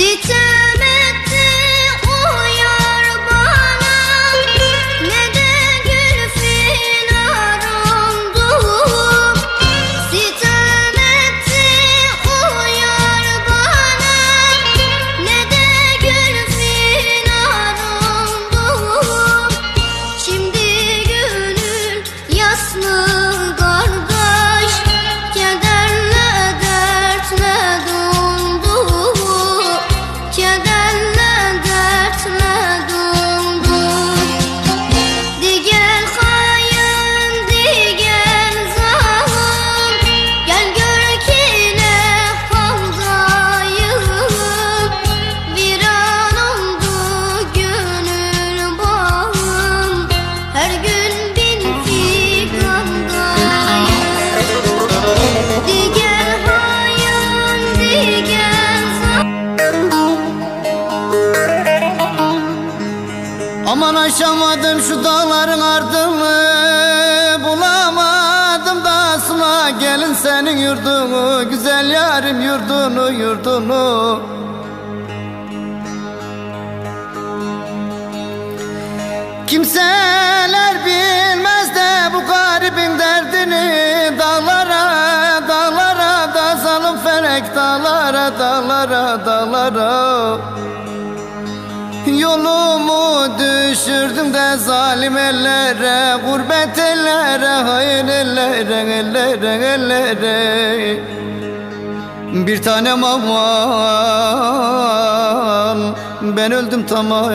Sitem etti Aman aşamadım şu dağların ardını Bulamadım da sıla gelin senin yurdunu Güzel yarim yurdunu yurdunu. Kimseler bilmez Yolumu düşürdüm de zalim ellere Gurbet ellere, hayır ellere, ellere, ellere. Bir tanem aman Ben öldüm tamamen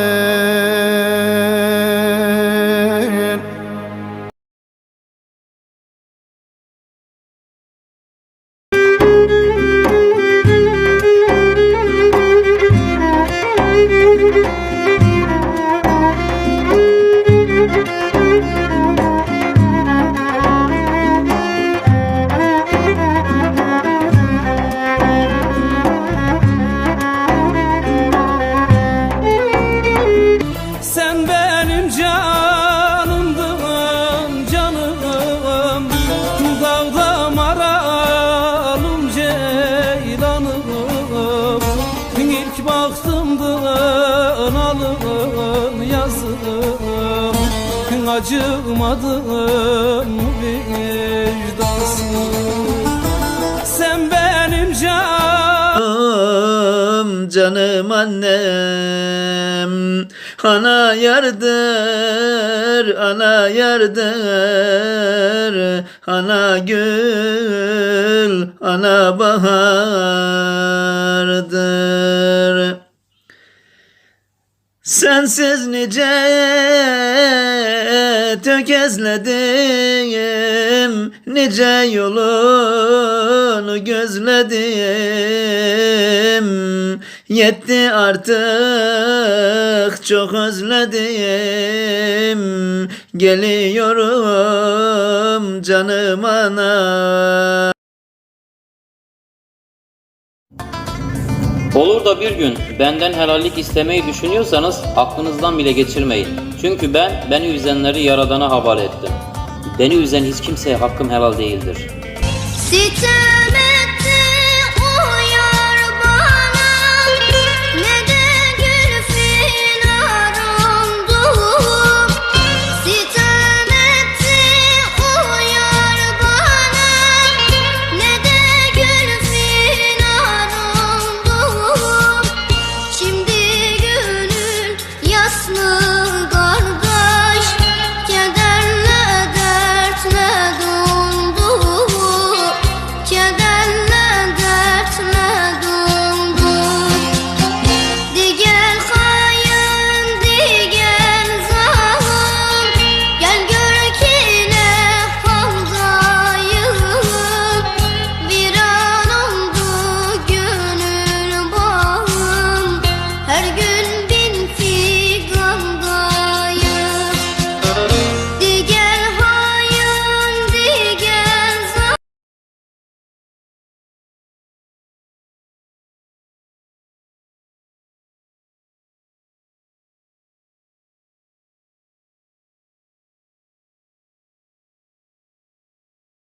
Acımadım vicdansız Sen benim canım Canım annem. Ana yardır, ana yardır Ana gül, ana bahardır Sensiz nice tökezledim Nice yolunu gözledim. Yetti artık çok özledim Geliyorum canım ana Olur da bir gün benden helallik istemeyi düşünüyorsanız aklınızdan bile geçirmeyin. Çünkü ben beni üzenleri yaradana havale ettim. Beni üzen hiç kimseye hakkım helal değildir. Sitem